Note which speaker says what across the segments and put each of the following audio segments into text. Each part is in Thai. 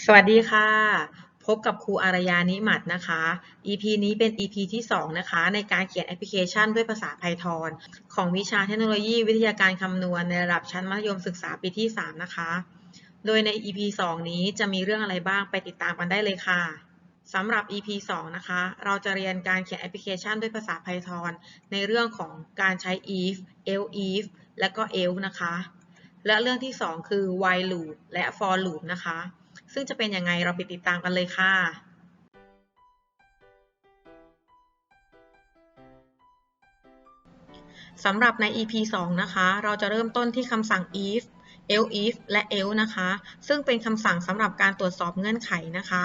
Speaker 1: สวัสดีค่ะ พบกับครูอารยานิมัตนะคะ EP นี้เป็น EP ที่2นะคะในการเขียนแอปพลิเคชันด้วยภาษา Python ของวิชาเทคโนโลยีวิทยาการคำนวณในระดับชั้นมัธยมศึกษาปีที่ 3 นะคะ โดยใน EP 2 นี้จะมีเรื่องอะไรบ้างไปติดตามกันได้เลยค่ะสำหรับ EP 2 นะคะ เราจะเรียนการเขียนแอปพลิเคชันด้วยภาษา Python ในเรื่องของการใช้ if else if และก็ else นะคะ และเรื่องที่ 2 คือ while loop และ for loop นะคะ ซึ่งจะเป็นยังไงเราไปติดตามกันเลยค่ะสำหรับใน EP 2 นะคะ เราจะเริ่มต้นที่คำสั่ง if else if และ else นะคะ ซึ่งเป็นคำสั่งสำหรับการตรวจสอบเงื่อนไขนะคะ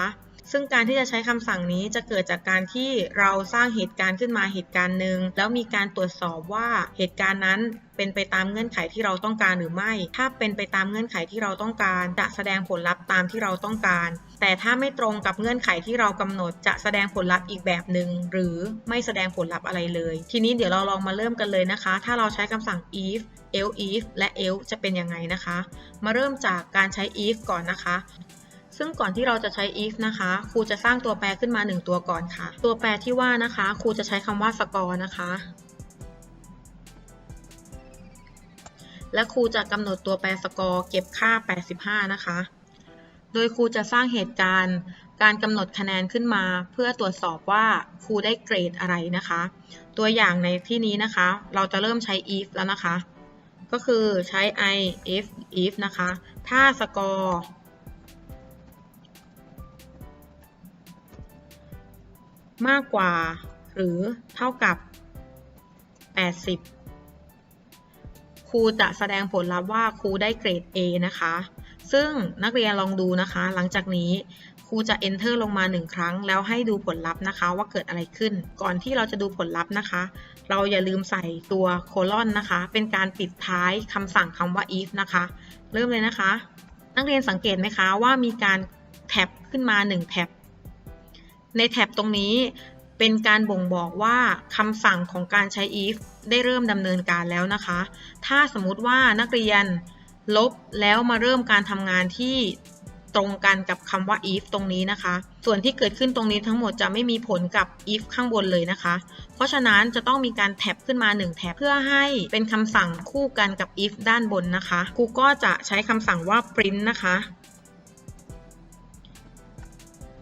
Speaker 1: ซึ่งการที่จะใช้คำสั่งนี้จะเกิดจากการที่เราสร้างเหตุการณ์ขึ้นมาเหตุการณ์หนึ่งแล้วมีการตรวจสอบว่าเหตุการณ์นั้นเป็นไปตามเงื่อนไขที่เราต้องการหรือไม่ ถ้าเป็นไปตามเงื่อนไขที่เราต้องการ จะแสดงผลลัพธ์ตามที่เราต้องการ แต่ถ้าไม่ตรงกับเงื่อนไขที่เรากำหนด จะแสดงผลลัพธ์อีกแบบหนึ่งหรือไม่แสดงผลลัพธ์อะไรเลย ทีนี้เดี๋ยวเราลองมาเริ่มกันเลยนะคะ ถ้าเราใช้คำสั่ง if else if และ else จะเป็นยังไงนะคะ มาเริ่มจากการใช้ if ก่อนนะคะ ซึ่งก่อนที่เราจะใช้ if นะคะ ครูจะสร้างตัวแปรขึ้นมา 1 ตัวก่อนค่ะ ตัวแปรที่ว่านะคะ ครูจะใช้คำว่า score นะคะ และครูจะกำหนดตัวแปร score เก็บค่า 85 นะคะ โดยครูจะสร้างเหตุการณ์การกำหนดคะแนนขึ้นมา เพื่อตรวจสอบว่าครูได้เกรดอะไรนะคะ ตัวอย่างในที่นี้นะคะ เราจะเริ่มใช้ if แล้วนะคะ ก็คือใช้ i if if นะคะ ถ้า score มากกว่า หรือเท่ากับ 80 ครูจะแสดงผลลัพธ์ว่าครูได้เกรด A นะคะ ซึ่งนักเรียนลองดูนะคะ หลังจากนี้ครูจะ enter ลงมา 1 ครั้ง แล้วให้ดูผลลัพธ์นะคะ ว่าเกิดอะไรขึ้น ก่อนที่เราจะดูผลลัพธ์นะคะ เราอย่าลืมใส่ตัวโคลอนนะคะ เป็นการปิดท้ายคำสั่งคำว่า if นะคะ เริ่มเลยนะคะ นักเรียนสังเกตไหมคะว่ามีการแท็บขึ้นมา 1 แท็บ ในแท็บตรงนี้เป็นการบ่งบอกว่าคำสั่งของการใช้ if ได้เริ่มดำเนินการแล้วนะคะ ถ้าสมมติว่านักเรียนลบแล้วมาเริ่มการทำงานที่ตรงกันกับคำว่า if ตรงนี้นะคะ ส่วนที่เกิดขึ้นตรงนี้ทั้งหมดจะไม่มีผลกับ if ข้างบนเลยนะคะ เพราะฉะนั้นจะต้องมีการแท็บขึ้นมา 1 แท็บเพื่อให้เป็นคำสั่งคู่กันกับ if ด้านบนนะคะ ครูก็จะใช้คำสั่งว่า print นะคะ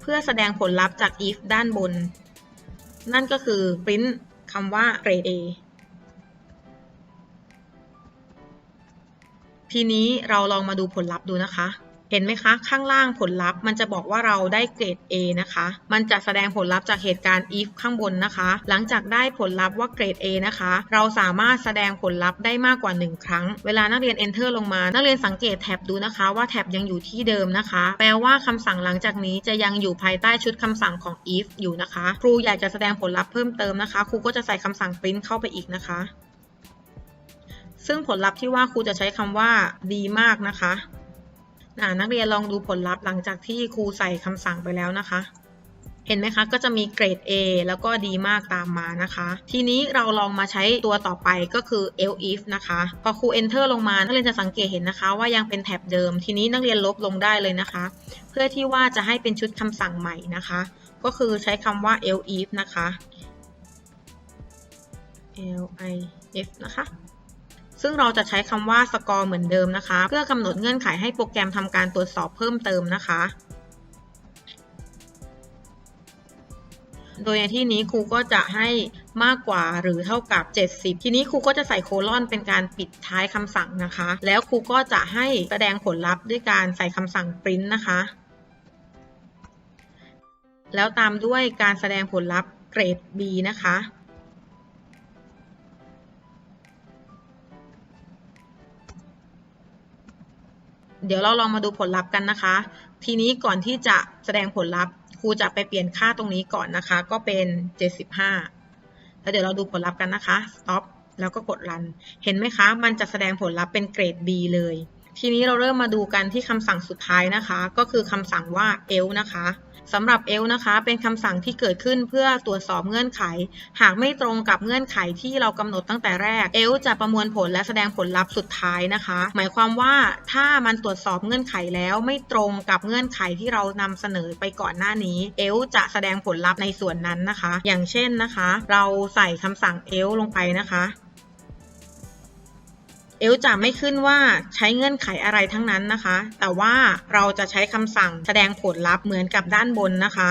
Speaker 1: พื่อแสดงผลลัพธ์จาก if ด้านบน นั่นก็คือ print คำว่า grade A ทีนี้เราลองมาดูผลลัพธ์ดูนะคะ เห็นไหมคะ ข้างล่างผลลัพธ์ มันจะบอกว่าเราได้เกรด A นะคะ มันจะแสดงผลลัพธ์จากเหตุการณ์ if ข้างบนนะคะ หลังจากได้ผลลัพธ์ว่าเกรด A นะคะ เราสามารถแสดงผลลัพธ์ได้มากกว่า 1 ครั้ง เวลานักเรียน enter ลงมา นักเรียนสังเกตแท็บดูนะคะว่าแท็บยังอยู่ที่เดิมนะคะ แปลว่าคำสั่งหลังจากนี้จะยังอยู่ภายใต้ชุดคำสั่งของ if อยู่นะคะ ครูอยากจะแสดงผลลัพธ์เพิ่มเติมนะคะ ครูก็จะใส่คำสั่ง print เข้าไปอีกนะคะ ซึ่งผลลัพธ์ที่ว่าครูจะใช้คำว่าดีมากนะคะ นักเรียนลองดูผลลัพธ์หลังจากที่ครูใส่คำสั่งไปแล้วนะคะ เห็นไหมคะ ก็จะมีเกรด A แล้วก็ดีมากตามมานะคะ ทีนี้เราลองมาใช้ตัวต่อไปก็คือ else if นะคะ พอครู enter ลงมา นักเรียนจะสังเกตเห็นนะคะว่ายังเป็นแท็บเดิม ทีนี้นักเรียนลบลงได้เลยนะคะ เพื่อที่ว่าจะให้เป็นชุดคำสั่งใหม่นะคะ ก็คือใช้คำว่า else if นะคะ elif นะคะ ซึ่งเราจะใช้คำว่า score เหมือนเดิมนะคะ เพื่อกำหนดเงื่อนไขให้โปรแกรมทำการตรวจสอบเพิ่มเติมนะคะ โดยในที่นี้ครูก็จะให้มากกว่าหรือเท่ากับ 70 ทีนี้ครูก็จะใส่โคลอนเป็นการปิดท้ายคำสั่งนะคะ แล้วครูก็จะให้แสดงผลลัพธ์ด้วยการใส่คำสั่ง print นะคะ แล้วตามด้วยการแสดงผลลัพธ์เกรด B นะคะ เดี๋ยวเราลองมาดูผลลัพธ์กันนะคะ ทีนี้ก่อนที่จะแสดงผลลัพธ์ครูจะไปเปลี่ยนค่าตรงนี้ก่อนนะคะ ก็เป็น 75 แล้วเดี๋ยวเราดูผลลัพธ์กันนะคะ stop แล้วก็กดรัน เห็นไหมคะ มันจะแสดงผลลัพธ์เป็นเกรด B เลย ทีนี้เราเริ่มมาดูกันที่คำสั่งสุดท้ายนะคะ ก็คือคำสั่งว่า else นะคะสำหรับ else นะคะ เป็นคำสั่งที่เกิดขึ้นเพื่อตรวจสอบเงื่อนไข หากไม่ตรงกับเงื่อนไขที่เรากำหนดตั้งแต่แรก else จะประมวลผลและแสดงผลลัพธ์สุดท้ายนะคะ หมายความว่าถ้ามันตรวจสอบเงื่อนไขแล้วไม่ตรงกับเงื่อนไขที่เรานำเสนอไปก่อนหน้านี้ else จะแสดงผลลัพธ์ในส่วนนั้นนะคะ อย่างเช่นนะคะ เราใส่คำสั่ง else ลงไปนะคะ เอลจะไม่ขึ้นว่าใช้เงื่อนไขอะไรทั้งนั้นนะคะ แต่ว่าเราจะใช้คำสั่งแสดงผลลัพธ์เหมือนกับด้านบนนะคะ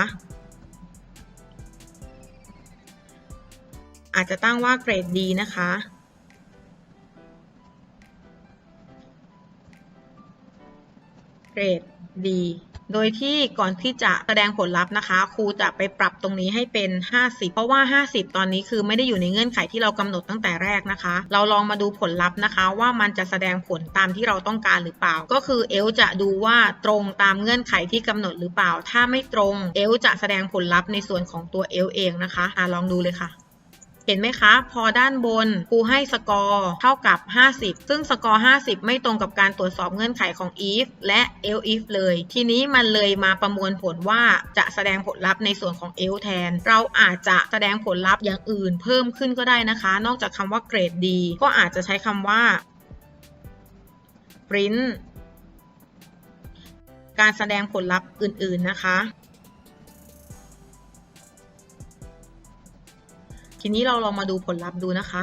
Speaker 1: อาจจะตั้งว่าเกรดดีนะคะ เกรดดี โดยที่ก่อนที่จะแสดงผลลัพธ์นะคะ ครูจะไปปรับตรงนี้ให้เป็น 50 เพราะว่า 50 ตอนนี้คือไม่ได้อยู่ในเงื่อนไขที่เรากำหนดตั้งแต่แรกนะคะ เราลองมาดูผลลัพธ์นะคะ ว่ามันจะแสดงผลตามที่เราต้องการหรือเปล่า ก็คือเอลจะดูว่าตรงตามเงื่อนไขที่กำหนดหรือเปล่า ถ้าไม่ตรงเอลจะแสดงผลลัพธ์ในส่วนของตัวเอลเองนะคะอะลองดูเลยค่ะ เห็นไหมคะ พอด้านบนครูให้สกอร์เท่ากับ 50 ซึ่งสกอร์ 50 ไม่ตรงกับการตรวจสอบเงื่อนไขของ if และ else if เลย ทีนี้มันเลยมาประมวลผลว่าจะแสดงผลลัพธ์ในส่วนของ else แทน เราอาจจะแสดงผลลัพธ์อย่างอื่นเพิ่มขึ้นก็ได้นะคะ นอกจากคำว่าเกรดดีก็อาจจะใช้คำว่า print การแสดงผลลัพธ์อื่น ๆ นะคะ ทีนี้เราลองมาดูผลลัพธ์ดูนะคะ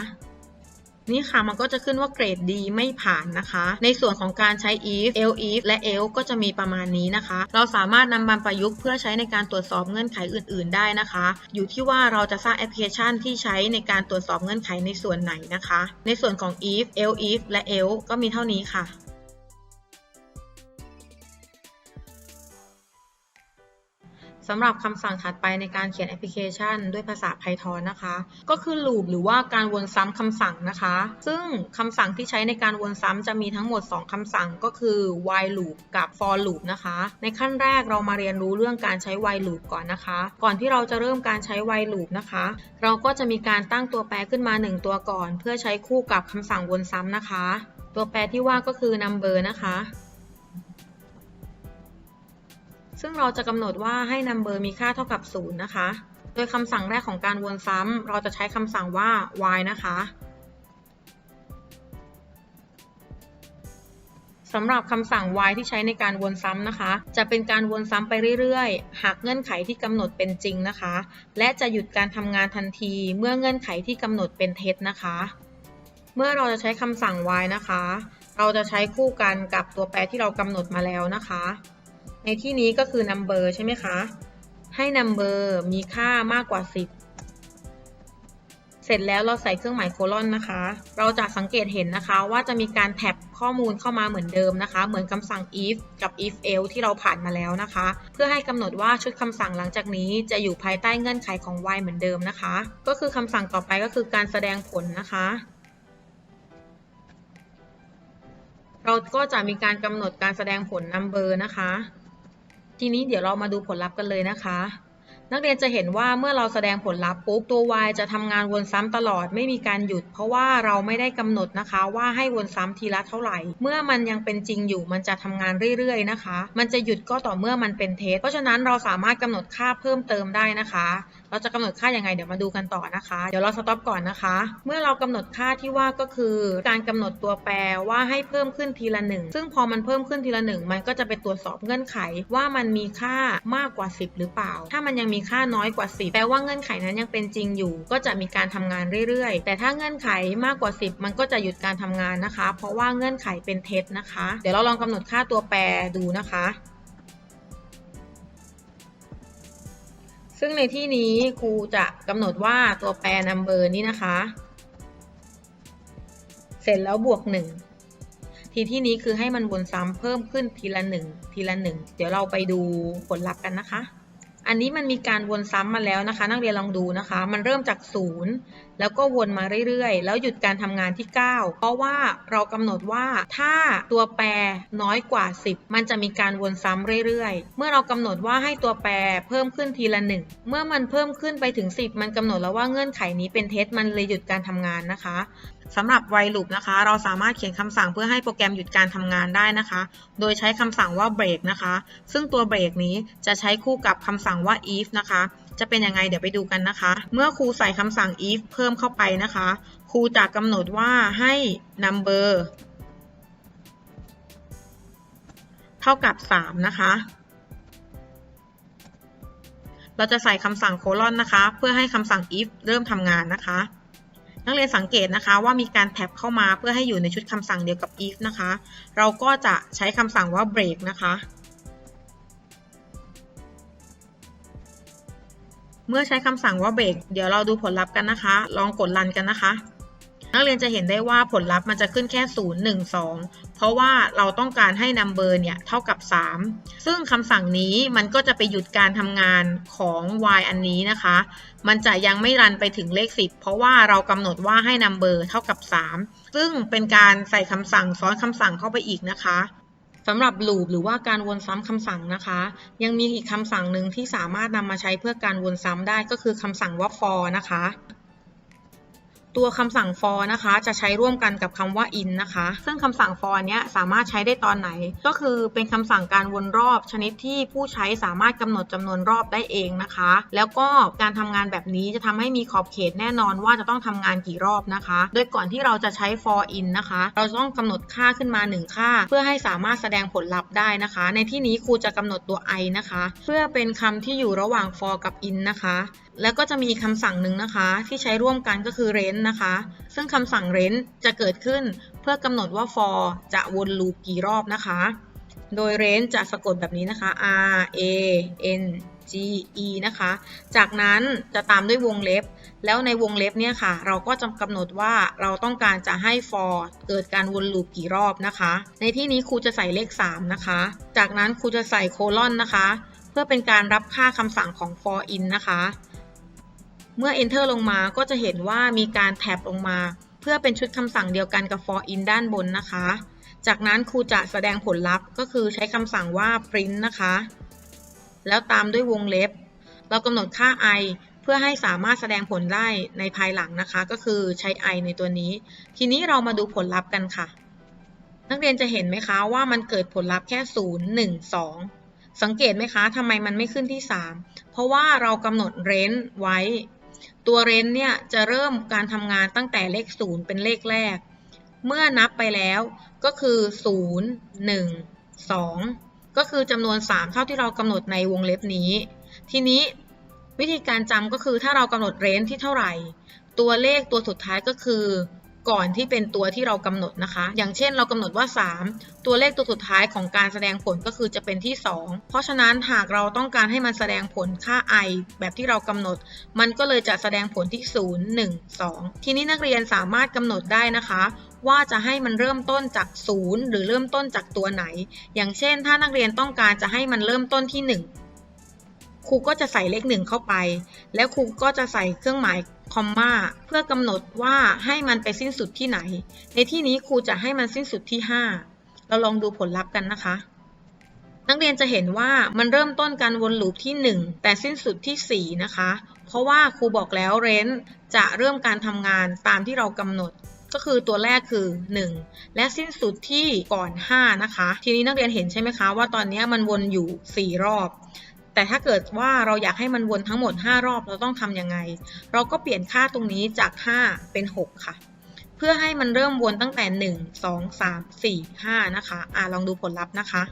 Speaker 1: นี่ค่ะมันก็จะขึ้นว่าเกรดดีไม่ผ่านนะคะ ในส่วนของการใช้ if else if และ else ก็จะมีประมาณนี้นะคะ เราสามารถนำมาประยุกต์เพื่อใช้ในการตรวจสอบเงื่อนไขอื่น ๆ ได้นะคะ อยู่ที่ว่าเราจะสร้างแอปพลิเคชันที่ใช้ในการตรวจสอบเงื่อนไขในส่วนไหนนะคะ ในส่วนของ if else if และ else ก็มีเท่านี้ค่ะ สำหรับคำสั่งถัดไปในการเขียนแอปพลิเคชัน ด้วยภาษา Python นะคะ ก็คือ loop หรือว่าการวนซ้ำคำสั่งนะคะ ซึ่งคำสั่งที่ใช้ในการวนซ้ำจะมีทั้งหมด 2คำสั่งก็คือ while loop กับ for loop นะคะ ในขั้นแรกเรามาเรียนรู้เรื่องการใช้ while loop ก่อนนะคะ ก่อนที่เราจะเริ่มการใช้ while loop นะคะ เราก็จะมีการตั้งตัวแปรขึ้นมา 1 ตัวก่อน เพื่อใช้คู่กับคำสั่งวนซ้ำนะคะ ตัวแปรที่ว่าก็คือ number นะคะ ซึ่งเราจะกำหนดว่าให้ number มีค่าเท่ากับ 0 นะคะ โดยคำสั่งแรกของการวนซ้ำเราจะใช้คำสั่งว่า while นะคะสำหรับคำสั่ง while ที่ใช้ในการวนซ้ำนะคะ จะเป็นการวนซ้ำไปเรื่อยๆ หากเงื่อนไขที่กำหนดเป็นจริงนะคะ และจะหยุดการทำงานทันทีเมื่อเงื่อนไขที่กำหนดเป็นเท็จนะคะ เมื่อเราจะใช้คำสั่ง while นะคะ เราจะใช้คู่กันกับตัวแปรที่เรากำหนดมาแล้วนะคะ ในที่นี้ก็คือ number ใช่ไหมคะ ให้ number มีค่ามากกว่า 10 เสร็จแล้วเราใส่เครื่องหมายโคลอนนะคะ เราจะสังเกตเห็นนะคะว่าจะมีการแท็บข้อมูลเข้ามาเหมือนเดิมนะคะ เหมือนคำสั่ง if กับ if else ที่เราผ่านมาแล้วนะคะ เพื่อให้กำหนดว่าชุดคำสั่งหลังจากนี้จะอยู่ภายใต้เงื่อนไขของ while เหมือนเดิมนะคะ ก็คือคำสั่งต่อไปก็คือการแสดงผลนะคะเราก็จะมีการกำหนดการแสดงผล number นะคะ ทีนี้เดี๋ยวเรามาดูผลลัพธ์กันเลยนะคะ นักเรียนจะเห็นว่าเมื่อเราแสดงผลลัพธ์ปุ๊บตัว y จะทำงานวนซ้ำตลอดไม่มีการหยุด เพราะว่าเราไม่ได้กำหนดนะคะ ว่าให้วนซ้ำทีละเท่าไหร่ เมื่อมันยังเป็นจริงอยู่มันจะทำงานเรื่อยๆนะคะ มันจะหยุดก็ต่อเมื่อมันเป็นเทสเพราะฉะนั้นเราสามารถกำหนดค่าเพิ่มเติมได้นะคะ เราจะกำหนดค่ายังไงเดี๋ยวมาดูกันต่อนะคะ เดี๋ยวเราสต็อปก่อนนะคะ เมื่อเรากำหนดค่าที่ว่าก็คือการกำหนดตัวแปรว่าให้เพิ่มขึ้นทีละหนึ่งซึ่งพอมันเพิ่มขึ้นทีละหนึ่งมันก็จะไปตรวจสอบเงื่อนไขว่ามันมีค่ามากกว่า 10 หรือเปล่า ถ้ามันยังมีค่าน้อยกว่า 10 แปลว่าเงื่อนไขนั้นยังเป็นจริงอยู่ ก็จะมีการทำงานเรื่อยๆ แต่ถ้าเงื่อนไขมากกว่า 10 มันก็จะหยุดการทำงานนะคะ เพราะว่าเงื่อนไขเป็นเท็จนะคะ เดี๋ยวเราลองกำหนดค่าตัวแปรดูนะคะ ซึ่งในที่นี้ครูจะกำหนดว่าตัวแปร number นี้นะคะ เสร็จแล้วบวก 1 ทีที่นี้คือให้มันวนซ้ำเพิ่มขึ้นทีละ 1 ทีละ 1 เดี๋ยวเราไปดูผลลัพธ์กันนะคะ อันนี้มันมีการวนซ้ำมาแล้วนะคะ นักเรียนลองดูนะคะ มันเริ่มจาก0แล้วก็วนมาเรื่อยๆ แล้วหยุดการทำงานที่ 9 เพราะว่าเรากำหนดว่าถ้าตัวแปรน้อยกว่า 10 มันจะมีการวนซ้ำเรื่อยๆ เมื่อเรากำหนดว่าให้ตัวแปรเพิ่มขึ้นทีละ 1 เมื่อมันเพิ่มขึ้นไปถึง 10 มันกำหนดแล้วว่าเงื่อนไขนี้เป็นเท็จมันเลยหยุดการทำงานนะคะสำหรับ while loop นะคะ เราสามารถเขียนคำสั่งเพื่อให้โปรแกรมหยุดการทำงานได้นะคะ โดยใช้คำสั่งว่า break นะคะ ซึ่งตัว break นี้จะใช้คู่กับคำสั่งว่า if นะคะ จะเป็นยังไงเดี๋ยวไปดูกันนะคะ เมื่อครูใส่คำสั่ง if เพิ่มเข้าไปนะคะ ครูจะกำหนดว่าให้ number เท่ากับ 3 นะคะ เราจะใส่คำสั่งโคลอนนะคะ เพื่อให้คำสั่ง if เริ่มทำงานนะคะ นักเรียนสังเกตนะคะว่ามีการแท็บเข้ามาเพื่อให้อยู่ในชุดคำสั่งเดียวกับ if นะคะ เราก็จะใช้คำสั่งว่า break นะคะ เมื่อใช้คำสั่งว่า break เดี๋ยวเราดูผลลัพธ์กันนะคะ ลองกดรันกันนะคะ นักเรียนจะเห็นได้ว่าผลลัพธ์มันจะขึ้นแค่ 0 1 2 เพราะว่าเราต้องการให้ number เนี่ยเท่ากับ 3 ซึ่งคำสั่งนี้มันก็จะไปหยุดการทำงานของ y อันนี้นะคะ มันจะยังไม่รันไปถึงเลข 10 เพราะว่าเรากำหนดว่าให้ number เท่ากับ 3 ซึ่งเป็นการใส่คำสั่งซ้อนคำสั่งเข้าไปอีกนะคะ สำหรับ loop หรือว่าการวนซ้ำคำสั่งนะคะ ยังมีอีกคำสั่งหนึ่งที่สามารถนำมาใช้เพื่อการวนซ้ำได้ก็คือคำสั่งว่า for นะคะ ตัวคำสั่ง for นะคะ จะใช้ร่วมกันกับคำว่า in นะคะ ซึ่งคำสั่ง for เนี้ยสามารถใช้ได้ตอนไหน ก็คือเป็นคำสั่งการวนรอบชนิดที่ผู้ใช้สามารถกำหนดจำนวนรอบได้เองนะคะ แล้วก็การทำงานแบบนี้จะทำให้มีขอบเขตแน่นอนว่าจะต้องทำงานกี่รอบนะคะ โดยก่อนที่เราจะใช้ for in นะคะ เราต้องกำหนดค่าขึ้นมา 1 ค่า เพื่อให้สามารถแสดงผลลัพธ์ได้นะคะ ในที่นี้ครูจะกำหนดตัว i นะคะ เพื่อเป็นคำที่อยู่ระหว่าง for กับ in นะคะ แล้วก็จะมีคำสั่งหนึ่งนะคะ ที่ใช้ร่วมกันก็คือ range นะคะ ซึ่งคำสั่ง range จะเกิดขึ้นเพื่อกำหนดว่า for จะวนลูปกี่รอบนะคะ โดย range จะสะกดแบบนี้นะคะ r a n g e นะคะ จากนั้นจะตามด้วยวงเล็บ แล้วในวงเล็บเนี่ยค่ะ เราก็จะกำหนดว่าเราต้องการจะให้ for เกิดการวนลูปกี่รอบนะคะ ในที่นี้ครูจะใส่เลข 3 นะคะ จากนั้นครูจะใส่โคลอนนะคะ เพื่อเป็นการรับค่าคำสั่งของ for in นะคะ เมื่อ enter ลงมาก็จะเห็นว่ามีการแท็บลงมา เพื่อเป็นชุดคำสั่งเดียวกันกับ for in ด้านบนนะคะ จากนั้นครูจะแสดงผลลัพธ์ ก็คือใช้คำสั่งว่า print นะคะ แล้วตามด้วยวงเล็บ เรากำหนดค่า i เพื่อให้สามารถแสดงผลได้ในภายหลังนะคะ ก็คือใช้ i ในตัวนี้ ทีนี้เรามาดูผลลัพธ์กันค่ะ นักเรียนจะเห็นไหมคะว่ามันเกิดผลลัพธ์แค่ 0 1 2 สังเกตไหมคะทำไมมันไม่ขึ้นที่ 3 เพราะว่าเรากำหนด range ไว้ ตัวเรนเนี่ยจะเริ่มการทำงานตั้งแต่เลข 0 เป็นเลขแรก เมื่อนับไปแล้วก็คือ 0 1 2 ก็คือจำนวน 3 เท่าที่เรากำหนดในวงเล็บนี้ ทีนี้วิธีการจำก็คือถ้าเรากำหนดเรนที่เท่าไหร่ ตัวเลขตัวสุดท้ายก็คือ ก่อนที่เป็นตัวที่เรากำหนดนะคะ อย่างเช่นเรากำหนดว่า 3 ตัวเลขตัวสุดท้ายของการแสดงผลก็คือจะเป็นที่ 2 เพราะฉะนั้นหากเราต้องการให้มันแสดงผลค่า i แบบที่เรากำหนด มันก็เลยจะแสดงผลที่ 0 1 2 ทีนี้นักเรียนสามารถกำหนดได้นะคะว่าจะให้มันเริ่มต้นจาก 0 หรือเริ่มต้นจากตัวไหน อย่างเช่น ถ้านักเรียนต้องการจะให้มันเริ่มต้นที่ 1ครูก็จะใส่เลข1เข้าไป แล้วครูก็จะใส่เครื่องหมาย คอมมาเพื่อกำหนดว่าให้มันไปสิ้นสุดที่ไหน ในที่นี้ครูจะให้มันสิ้นสุดที่ 5 เราลองดูผลลัพธ์กันนะคะ นักเรียนจะเห็นว่ามันเริ่มต้นการวนลูปที่ 1 แต่สิ้นสุดที่ 4 นะคะ เพราะว่าครูบอกแล้วเรนจะเริ่มการทำงานตามที่เรากำหนดก็คือตัวแรกคือ 1 และสิ้นสุดที่ก่อน 5 นะคะ ทีนี้นักเรียนเห็นใช่ไหมคะว่าตอนนี้มันวนอยู่ 4 รอบ แต่ถ้าเกิดว่าเราอยากให้มันวนทั้งหมด 5 รอบเราต้องทำยังไง เราก็เปลี่ยนค่าตรงนี้จาก 5 เป็น 6 ค่ะ เพื่อให้มันเริ่มวนตั้งแต่ 1 2 3 4 5 นะคะ อ่าลองดูผลลัพธ์นะคะ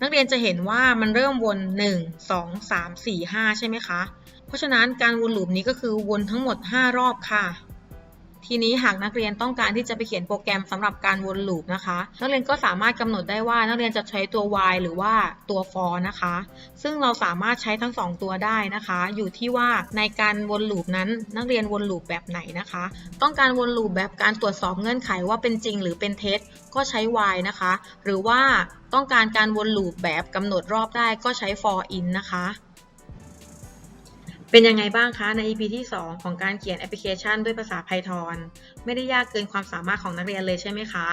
Speaker 1: นักเรียนจะเห็นว่ามันเริ่มวน 1 2 3 4 5 ใช่ไหมคะ เพราะฉะนั้นการวนลูปนี้ก็คือวนทั้งหมด 5 รอบค่ะ ทีนี้หากนักเรียนต้องการที่จะไปเขียนโปรแกรมสำหรับการวนลูปนะคะ นักเรียนก็สามารถกำหนดได้ว่านักเรียนจะใช้ตัว while หรือว่าตัว for นะคะ ซึ่งเราสามารถใช้ทั้ง 2 ตัวได้นะคะ อยู่ที่ว่าในการวนลูปนั้นนักเรียนวนลูปแบบไหนนะคะ ต้องการวนลูปแบบการตรวจสอบเงื่อนไขว่าเป็นจริงหรือเป็นเท็จก็ใช้ while นะคะ หรือว่าต้องการการวนลูปแบบกำหนดรอบได้ก็ใช้ for in นะคะ เป็นยังไงบ้างคะใน EP ที่ 2 ของการเขียนแอปพลิเคชันด้วยภาษา Python ไม่ได้ยากเกินความสามารถของนักเรียนเลยใช่ไหมคะ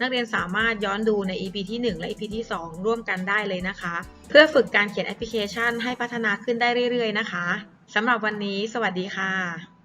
Speaker 1: นักเรียนสามารถย้อนดูใน EP ที่ 1 และ EP ที่ 2 ร่วมกันได้เลยนะคะ เพื่อฝึกการเขียนแอปพลิเคชันให้พัฒนาขึ้นได้เรื่อยๆ นะคะสำหรับวันนี้ สวัสดีค่ะ